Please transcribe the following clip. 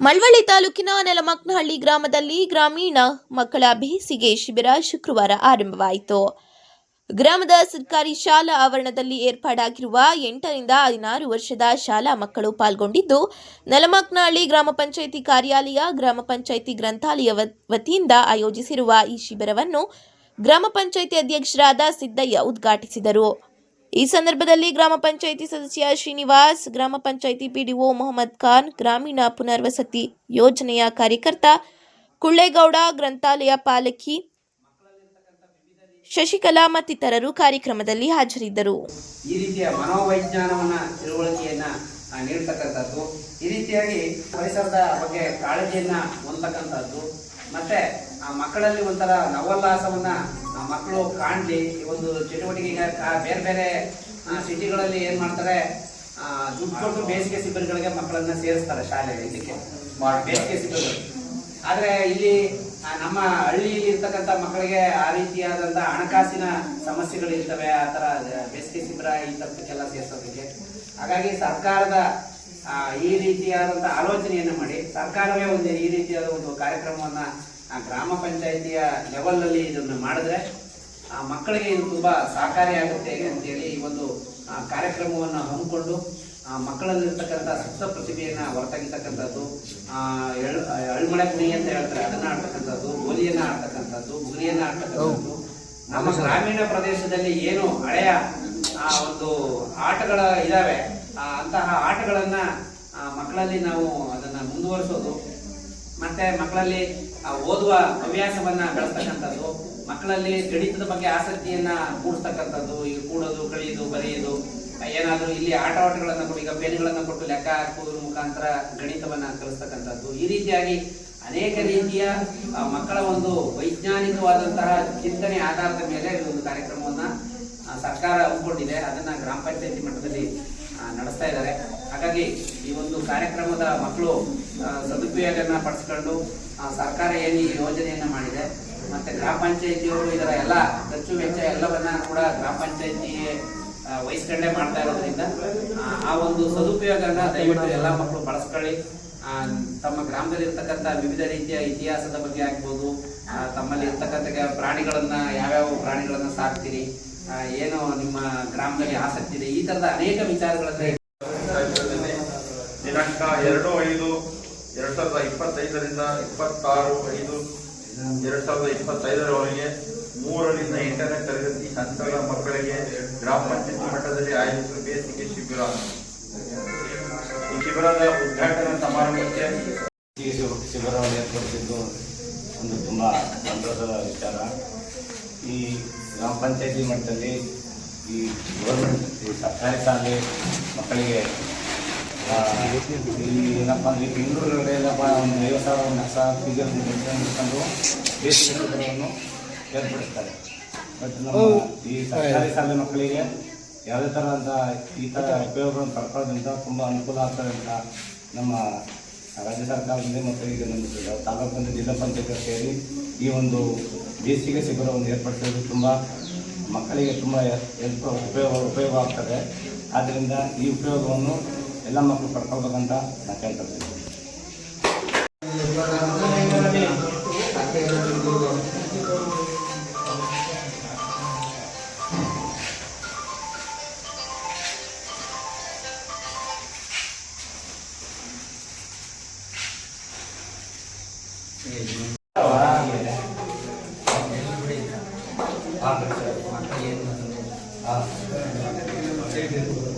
ಮಳವಳ್ಳಿ ತಾಲೂಕಿನ ನೆಲಮಕ್ನಹಳ್ಳಿ ಗ್ರಾಮದಲ್ಲಿ ಗ್ರಾಮೀಣ ಮಕ್ಕಳ ಬೇಸಿಗೆ ಶಿಬಿರ ಶುಕ್ರವಾರ ಆರಂಭವಾಯಿತು. ಗ್ರಾಮದ ಸರ್ಕಾರಿ ಶಾಲಾ ಆವರಣದಲ್ಲಿ ಏರ್ಪಾಡಾಗಿರುವ ಎಂಟರಿಂದ ಹದಿನಾರು ವರ್ಷದ ಶಾಲಾ ಮಕ್ಕಳು ಪಾಲ್ಗೊಂಡಿದ್ದು ನೆಲಮಕ್ನಹಳ್ಳಿ ಗ್ರಾಮ ಪಂಚಾಯಿತಿ ಕಾರ್ಯಾಲಯ, ಗ್ರಾಮ ಪಂಚಾಯಿತಿ ಗ್ರಂಥಾಲಯ ವತಿಯಿಂದ ಆಯೋಜಿಸಿರುವ ಈ ಶಿಬಿರವನ್ನು ಗ್ರಾಮ ಪಂಚಾಯಿತಿ ಅಧ್ಯಕ್ಷರಾದ ಸಿದ್ದಯ್ಯ ಉದ್ಘಾಟಿಸಿದರು. ಈ ಸಂದರ್ಭದಲ್ಲಿ ಗ್ರಾಮ ಪಂಚಾಯಿತಿ ಸದಸ್ಯ ಶ್ರೀನಿವಾಸ್, ಗ್ರಾಮ ಪಂಚಾಯಿತಿ ಪಿಡಿಒ ಮೊಹಮ್ಮದ್ ಖಾನ್, ಗ್ರಾಮೀಣ ಪುನರ್ವಸತಿ ಯೋಜನೆಯ ಕಾರ್ಯಕರ್ತ ಕುಳ್ಳೇಗೌಡ, ಗ್ರಂಥಾಲಯ ಪಾಲಕಿ ಶಶಿಕಲಾ ಮತ್ತಿತರರು ಕಾರ್ಯಕ್ರಮದಲ್ಲಿ ಹಾಜರಿದ್ದರು. ಈ ರೀತಿಯ ಮನೋವೈಜ್ಞಾನವನ್ನ ತಿಳುವಳಿಕೆಯನ್ನ ನೀಡ್ತಕ್ಕಂಥದ್ದು ಈ ರೀತಿಯಾಗಿ ಪರಿಸರದ ಬಗ್ಗೆ ಕಾಳಜಿಯನ್ನ ಹೊಂದತಕ್ಕಂಥದ್ದು ಮತ್ತೆ ಆ ಮಕ್ಕಳಲ್ಲಿ ಒಂಥರ ನವೋಲ್ಲಾಸವನ್ನ ಆ ಮಕ್ಕಳು ಕಾಣ್ಲಿ ಈ ಒಂದು ಚಟುವಟಿಕೆ ಬೇರೆ ಬೇರೆ ಸಿಟಿಗಳಲ್ಲಿ ಏನ್ ಮಾಡ್ತಾರೆ ದುಡ್ಡು ಕೊಟ್ಟು ಬೇಸಿಗೆ ಶಿಬಿರಗಳಿಗೆ ಮಕ್ಕಳನ್ನ ಸೇರಿಸ್ತಾರೆ ಶಾಲೆ ಇದಕ್ಕೆ ಬೇಸಿಗೆ ಶಿಬಿರಗಳು ಆದ್ರೆ ಇಲ್ಲಿ ನಮ್ಮ ಹಳ್ಳಿಯಲ್ಲಿ ಇರ್ತಕ್ಕಂಥ ಮಕ್ಕಳಿಗೆ ಆ ರೀತಿಯಾದಂತ ಹಣಕಾಸಿನ ಸಮಸ್ಯೆಗಳು ಇರ್ತವೆ ಆ ತರ ಬೇಸಿಗೆ ಶಿಬಿರ ಈ ತಪ್ಪಕ್ಕೆಲ್ಲ ಸೇರಿಸೋದಕ್ಕೆ. ಹಾಗಾಗಿ ಸರ್ಕಾರದ ಈ ರೀತಿಯಾದಂತ ಆಲೋಚನೆಯನ್ನು ಮಾಡಿ ಸರ್ಕಾರವೇ ಒಂದು ಈ ರೀತಿಯಾದ ಒಂದು ಕಾರ್ಯಕ್ರಮವನ್ನ ಆ, ಗ್ರಾಮ ಪಂಚಾಯಿತಿಯ ಲೆವೆಲ್ ಅಲ್ಲಿ ಇದನ್ನ ಮಾಡಿದ್ರೆ ಆ ಮಕ್ಕಳಿಗೆ ಇದು ತುಂಬಾ ಸಹಕಾರಿಯಾಗುತ್ತೆ ಅಂತೇಳಿ ಈ ಒಂದು ಕಾರ್ಯಕ್ರಮವನ್ನ ಹಮ್ಮಿಕೊಂಡು ಆ ಮಕ್ಕಳಲ್ಲಿರ್ತಕ್ಕಂಥ ಸುಪ್ತ ಪ್ರತಿಭೆಯನ್ನ ಹೊರತಾಗಿರ್ತಕ್ಕಂಥದ್ದು ಆ ಅಳ್ಮಳೆ ಕುಣಿ ಅಂತ ಹೇಳ್ತಾರೆ ಅದನ್ನ ಆಡ್ತಕ್ಕಂಥದ್ದು ಗೋಲಿಯನ್ನ ಆಡ್ತಕ್ಕಂಥದ್ದು ಗುರಿಯನ್ನ ಆಡ್ತಕ್ಕಂಥದ್ದು. ನಮ್ಮ ಗ್ರಾಮೀಣ ಪ್ರದೇಶದಲ್ಲಿ ಏನು ಹಳೆಯ ಆ ಒಂದು ಆಟಗಳ ಇದಾವೆ ಅಂತಹ ಆಟಗಳನ್ನ ಮಕ್ಕಳಲ್ಲಿ ನಾವು ಅದನ್ನ ಮುಂದುವರಿಸೋದು, ಮತ್ತೆ ಮಕ್ಕಳಲ್ಲಿ ಓದುವ ಹವ್ಯಾಸವನ್ನ ಬೆಳೆಸ್ತಕ್ಕಂಥದ್ದು, ಮಕ್ಕಳಲ್ಲಿ ಗಣಿತದ ಬಗ್ಗೆ ಆಸಕ್ತಿಯನ್ನ ಮೂಡಿಸ್ತಕ್ಕಂಥದ್ದು ಈಗ ಕೂಡೋದು, ಕಳೆಯೋದು, ಬರೆಯೋದು, ಏನಾದ್ರೂ ಇಲ್ಲಿ ಆಟ ಆಟಗಳನ್ನ ಕೊಟ್ಟು ಈಗ ಪೆನ್ಗಳನ್ನು ಕೊಟ್ಟು ಲೆಕ್ಕ ಹಾಕುವುದ್ರ ಮುಖಾಂತರ ಗಣಿತವನ್ನ ಕಲಿಸ್ತಕ್ಕಂಥದ್ದು. ಈ ರೀತಿಯಾಗಿ ಅನೇಕ ರೀತಿಯ ಮಕ್ಕಳ ಒಂದು ವೈಜ್ಞಾನಿಕವಾದಂತಹ ಚಿಂತನೆ ಆಧಾರದ ಮೇಲೆ ಒಂದು ಕಾರ್ಯಕ್ರಮವನ್ನ ಸರ್ಕಾರ ಹಮ್ಮಿಕೊಂಡಿದೆ. ಅದನ್ನ ಗ್ರಾಮ ಪಂಚಾಯತಿ ಮಟ್ಟದಲ್ಲಿ ನಡೆಸ್ತಾ ಇದ್ದಾರೆ. ಹಾಗಾಗಿ ಈ ಒಂದು ಕಾರ್ಯಕ್ರಮದ ಮಕ್ಕಳು ಸದುಪಯೋಗನ ಪಡಿಸ್ಕೊಂಡು ಸರ್ಕಾರ ಏನು ಈ ಯೋಜನೆಯನ್ನ ಮಾಡಿದೆ ಮತ್ತೆ ಗ್ರಾಮ ಪಂಚಾಯಿತಿಯವರು ಇದರ ಎಲ್ಲ ಖರ್ಚು ವೆಚ್ಚ ಎಲ್ಲವನ್ನ ಕೂಡ ಗ್ರಾಮ ಪಂಚಾಯತಿ ವಹಿಸ್ಕೊಂಡೇ ಮಾಡ್ತಾ ಇರೋದ್ರಿಂದ ಆ, ಒಂದು ಸದುಪಯೋಗನ ದಯವಿಟ್ಟು ಎಲ್ಲ ಮಕ್ಕಳು ಬಳಸ್ಕೊಳ್ಳಿ ತಮ್ಮ ಗ್ರಾಮದಲ್ಲಿ ಇರ್ತಕ್ಕಂಥ ವಿವಿಧ ರೀತಿಯ ಇತಿಹಾಸದ ಬಗ್ಗೆ ಆಗ್ಬೋದು ತಮ್ಮಲ್ಲಿ ಇರ್ತಕ್ಕಂಥ ಪ್ರಾಣಿಗಳನ್ನ ಯಾವ್ಯಾವ ಪ್ರಾಣಿಗಳನ್ನ ಸಾಕ್ತೀರಿ ಏನು ನಿಮ್ಮ ಗ್ರಾಮದಲ್ಲಿ ಆಸಕ್ತಿ ಇದೆ. ಈ ತರದ ಅನೇಕ ವಿಚಾರಗಳನ್ನ ದಿನಾಂಕ ಎರಡು ಐದು ಎರಡ್ ಸಾವಿರದ ಇಪ್ಪತ್ತೈದರಿಂದ ಇಪ್ಪತ್ತಾರು ಐದು ಎರಡ್ ಸಾವಿರದ ಇಪ್ಪತ್ತೈದರವರೆಗೆ ಮೂರರಿಂದ ಎಂಟನೇ ತರಗತಿ ಹಂತಗಳ ಮಕ್ಕಳಿಗೆ ಗ್ರಾಮ ಪಂಚಾಯತ್ ಮಟ್ಟದಲ್ಲಿ ಆಯೋಜಿಸುವ ಬೇಸಿಗೆ ಶಿಬಿರ. ಈ ಶಿಬಿರದ ಉದ್ಘಾಟನಾ ಸಮಾರಂಭಕ್ಕೆ ಶಿಬಿರವನ್ನು ಏರ್ಪಡಿಸಿದ್ದು ಒಂದು ತುಂಬಾ ಸಂತೋಷದ ವಿಚಾರ. ಈ ಗ್ರಾಮ ಪಂಚಾಯತಿ ಮಟ್ಟದಲ್ಲಿ ಈ ಗೌರ್ಮೆಂಟ್ ಈ ಸರ್ಕಾರಿ ಶಾಲೆ ಮಕ್ಕಳಿಗೆ ಈ ಏನಪ್ಪ ಅಂದರೆ ಬೆಂಗಳೂರಲ್ಲಿ ಏನಪ್ಪ ಒಂದು ಐವತ್ತು ಸಾವಿರ ಒಂದು ಲಕ್ಷ ಫಿಗರ್ ಇಟ್ಕೊಂಡು ಶಿಬಿರವನ್ನು ಏರ್ಪಡಿಸ್ತಾರೆ. ಬಟ್ ನಮ್ಮ ಈ ಸರ್ಕಾರಿ ಶಾಲೆ ಮಕ್ಕಳಿಗೆ ಯಾವುದೇ ಥರದ ಈ ಥರ ಉಪಯೋಗಗಳನ್ನು ಪಡ್ಕೊಳ್ಳೋದ್ರಿಂದ ತುಂಬ ಅನುಕೂಲ ಆಗ್ತದೆ ಅಂತ ನಮ್ಮ ರಾಜ್ಯ ಸರ್ಕಾರದಿಂದ ಮತ್ತು ಈಗ ನಮ್ಮ ತಾಲೂಕಿನ ಜಿಲ್ಲಾ ಪಂಚಾಯತ್ ಸೇರಿ ಈ ಒಂದು ಬೇಸಿಗೆ ಶಿಬಿರವನ್ನು ಏರ್ಪಡಿಸೋದು ತುಂಬ ಮಕ್ಕಳಿಗೆ ತುಂಬ ಹೆಲ್ಪ್, ಉಪಯೋಗ ಉಪಯೋಗ ಆಗ್ತದೆ. ಆದ್ದರಿಂದ ಈ ಉಪಯೋಗವನ್ನು ಎಲ್ಲ ಮಕ್ಕಳು ಪಡ್ಕೊಳ್ಬೇಕಂತ ನಾನು ಕೇಳ್ಕೊಳ್ತೀನಿ 对，这个。